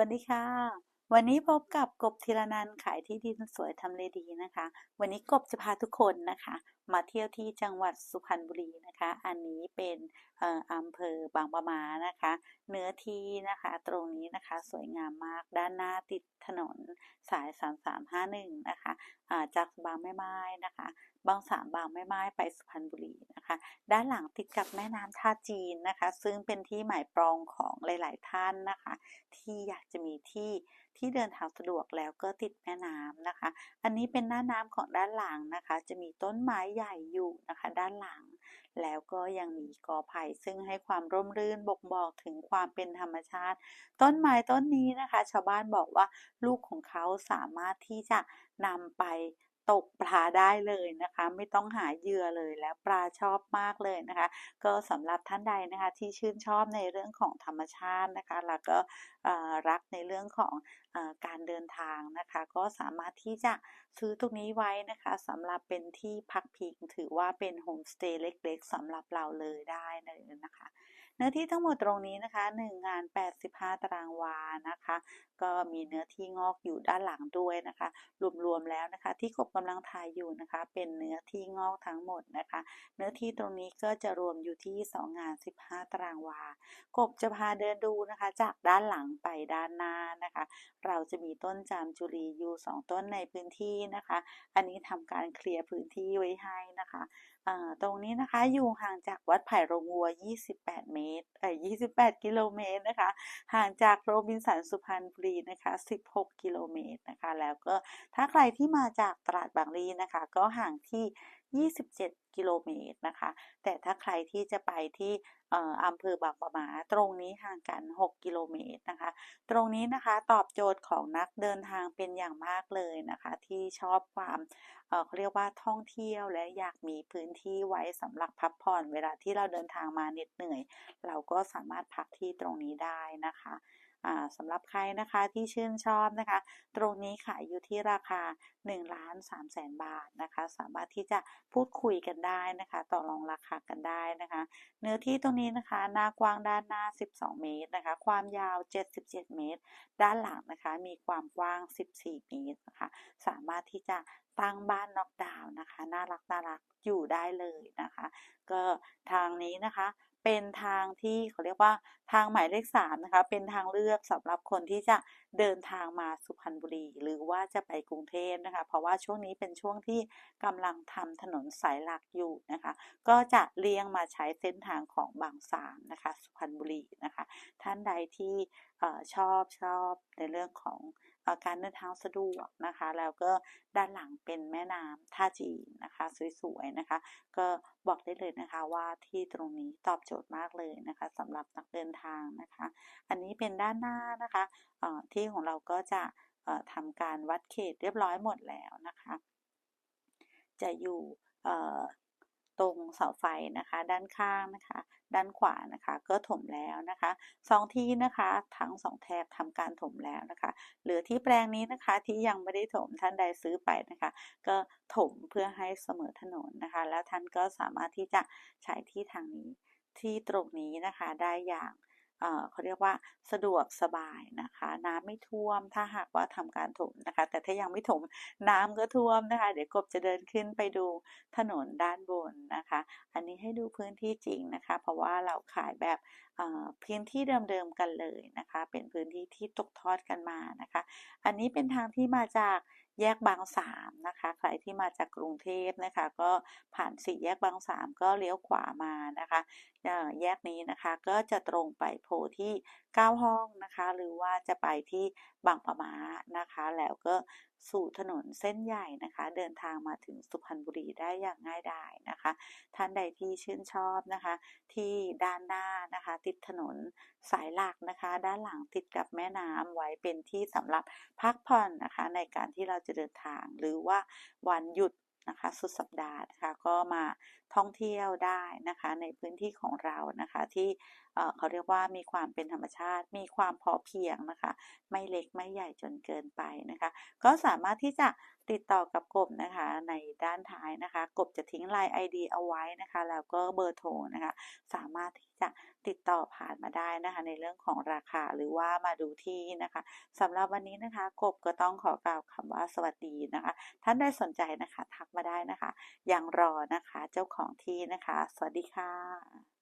วัสดีค่ะ วันนี้พบกับกบธีรนันท์ขายที่ดินสวยทำเลดีนะคะ วันนี้กบจะพาทุกคนนะคะ มาเที่ยวที่จังหวัดสุพรรณบุรีนะคะ อันนี้เป็นอำเภอบางปะมานะคะ เนื้อที่นะคะตรงนี้นะคะสวยงามมากด้านหน้าติดถนนสาย 3351 นะคะอ่าจากบางแม่ไม้นะคะ บางสามบางแม่ไม้ไปสุพรรณบุรี นะคะ ด้านหลังติดกับแม่น้ำท่าจีนนะคะ ซึ่งเป็นที่หมายปองของหลาย ๆ ท่านนะคะ ที่อยากจะมีที่ที่เดินทางสะดวกแล้วก็ติดแม่น้ำนะคะ อันนี้เป็นหน้าน้ำของด้านหลังนะคะ จะมีต้นไม้ใหญ่อยู่นะคะ ด้านหลัง แล้วก็ยังมีกอไผ่ซึ่งให้ความร่มรื่นบ่งบอกถึงความเป็นธรรมชาติ ต้นไม้ต้นนี้นะคะ ชาวบ้านบอกว่าลูกของเขาสามารถที่จะนำไป ตกปลาได้เลยนะคะ ไม่ต้องหาเหยื่อเลยแล้วปลาชอบมากเลยนะคะ ก็สำหรับท่านใดนะคะที่ชื่นชอบในเรื่องของธรรมชาตินะคะแล้วก็รักในเรื่องของออการเดินทางนะคะ ก็สามารถที่จะซื้อตรงนี้ไว้นะคะสำหรับเป็นที่พักพิงถือว่าเป็นโฮมสเตย์เล็กๆสำหรับเราเลยได้เลยนะคะเนื้อที่ทั้งหมดตรงนี้นะคะ1งาน 85 ตารางวานะคะ ก็มีเนื้อที่งอกอยู่ด้านหลังด้วยนะคะ รวมๆแล้วนะคะที่กบกำลังถ่ายอยู่นะคะ เป็นเนื้อที่งอกทั้งหมดนะคะ เนื้อที่ตรงนี้ก็จะรวมอยู่ที่ 2 งาน 15 ตารางวา กบจะพาเดินดูนะคะ จากด้านหลังไปด้านหน้านะคะ เราจะมีต้นจามจุรีอยู่ 2 ต้นในพื้นที่นะคะ อันนี้ทำการเคลียร์พื้นที่ไว้ให้นะคะ ตรงนี้นะคะอยู่ห่างจากวัดไผ่โรงวัว 28 เมตรเอ่อ28 กิโลเมตรนะคะ ห่างจากโรบินสันสุพรรณบุรีนะคะ 16 กิโลเมตรนะคะ แล้วก็ถ้าใครที่มาจากตลาดบางรีนะคะ ก็ห่างที่ 27 กิโลเมตรนะคะ แต่ถ้าใครที่จะไปที่ออำเภอบางปะมา ตรงนี้ห่างกัน 6 กิโลเมตรนะคะ ตรงนี้นะคะตอบโจทย์ของนักเดินทางเป็นอย่างมากเลยนะคะ ที่ชอบความเขาเรียกว่าท่องเที่ยวและอยากมีพื้นที่ไว้สำหรับพักผ่อน เวลาที่เราเดินทางมาเหน็ดเหนื่อย เราก็สามารถพักที่ตรงนี้ได้นะคะ สำหรับใครนะคะที่ชื่นชอบนะคะ ตรงนี้ขายอยู่ที่ราคา1ล้าน3แสนบาทนะคะ สามารถที่จะพูดคุยกันได้นะคะ ต่อรองราคากันได้นะคะ เนื้อที่ตรงนี้นะคะ หน้ากว้างด้านหน้า 12 เมตรนะคะ ความยาว 77 เมตร ด้านหลังนะคะ มีความกว้าง 14 เมตรนะคะ สามารถที่จะ ตั้งบ้านน็อกดาวน์นะคะ น่ารักน่ารักอยู่ได้เลยนะคะ ก็ทางนี้นะคะเป็นทางที่เขาเรียกว่าทางหมายเลข3นะคะ เป็นทางเลือกสำหรับคนที่จะเดินทางมาสุพรรณบุรี หรือว่าจะไปกรุงเทพนะคะ เพราะว่าช่วงนี้เป็นช่วงที่กำลังทำถนนสายหลักอยู่นะคะ ก็จะเลี่ยงมาใช้เส้นทางของบางสามนะคะ สุพรรณบุรีนะคะ ท่านใดที่ออชอบชอบในเรื่องของ การเดินทางสะดวกนะคะ แล้วก็ด้านหลังเป็นแม่น้ำท่าจีนนะคะ สวยๆนะคะ ก็บอกได้เลยนะคะว่าที่ตรงนี้ตอบโจทย์มากเลยนะคะสำหรับนักเดินทางนะคะ อันนี้เป็นด้านหน้านะคะที่ของเราก็จะทำการวัดเขตเรียบร้อยหมดแล้วนะคะ จะอยู่ตรงเสาไฟนะคะ ด้านข้างนะคะ ด้านขวานะคะ ก็ถมแล้วนะคะสองที่นะคะทั้งสองแถบทำการถมแล้วนะคะเหลือที่แปลงนี้นะคะที่ยังไม่ได้ถมท่านใดซื้อไปนะคะ ก็ถมเพื่อให้เสมอถนนนะคะ แล้วท่านก็สามารถที่จะใช้ที่ทางนี้ที่ตรงนี้นะคะได้อย่าง เขาเรียกว่าสะดวกสบายนะคะ น้ำไม่ท่วมถ้าหากว่าทำการถมนะคะ แต่ถ้ายังไม่ถมน้ำก็ท่วมนะคะ เดี๋ยวกบจะเดินขึ้นไปดูถนนด้านบนนะคะ อันนี้ให้ดูพื้นที่จริงนะคะ เพราะว่าเราขายแบบพื้นที่เดิมๆกันเลยนะคะ เป็นพื้นที่ที่ตกทอดกันมานะคะ อันนี้เป็นทางที่มาจาก แยกบางสามนะคะ ใครที่มาจากกรุงเทพนะคะ ก็ผ่านสี่แยกบางสามก็เลี้ยวขวามานะคะเออแยกนี้นะคะก็จะตรงไปโพที่ 9 ห้องนะคะ หรือว่าจะไปที่บางปะมานะคะ แล้วก็สู่ถนนเส้นใหญ่นะคะ เดินทางมาถึงสุพรรณบุรีได้อย่างง่ายดายนะคะ ท่านใดที่ชื่นชอบนะคะ ที่ด้านหน้านะคะ ติดถนนสายหลักนะคะ ด้านหลังติดกับแม่น้ำไว้เป็นที่สำหรับพักผ่อนนะคะ ในการที่เราจะเดินทางหรือว่าวันหยุด นะคะ สุดสัปดาห์นะคะก็มาท่องเที่ยวได้นะคะ ในพื้นที่ของเรานะคะที่เเขาเรียกว่ามีความเป็นธรรมชาติ มีความพอเพียงนะคะ ไม่เล็กไม่ใหญ่จนเกินไปนะคะ ก็สามารถที่จะติดต่อกับกบนะคะในด้านท้ายนะคะ กบจะทิ้ง LINE ID เอาไว้นะคะ แล้วก็เบอร์โทรนะคะ สามารถที่จะติดต่อผ่านมาได้นะคะ ในเรื่องของราคาหรือว่ามาดูที่นะคะสำหรับวันนี้นะคะ กบก็ต้องขอกล่าวคำว่าสวัสดีนะคะ ท่านใดสนใจนะคะทักมาได้นะคะ ยังรอนะคะ เจ้าของที่นะคะ สวัสดีค่ะ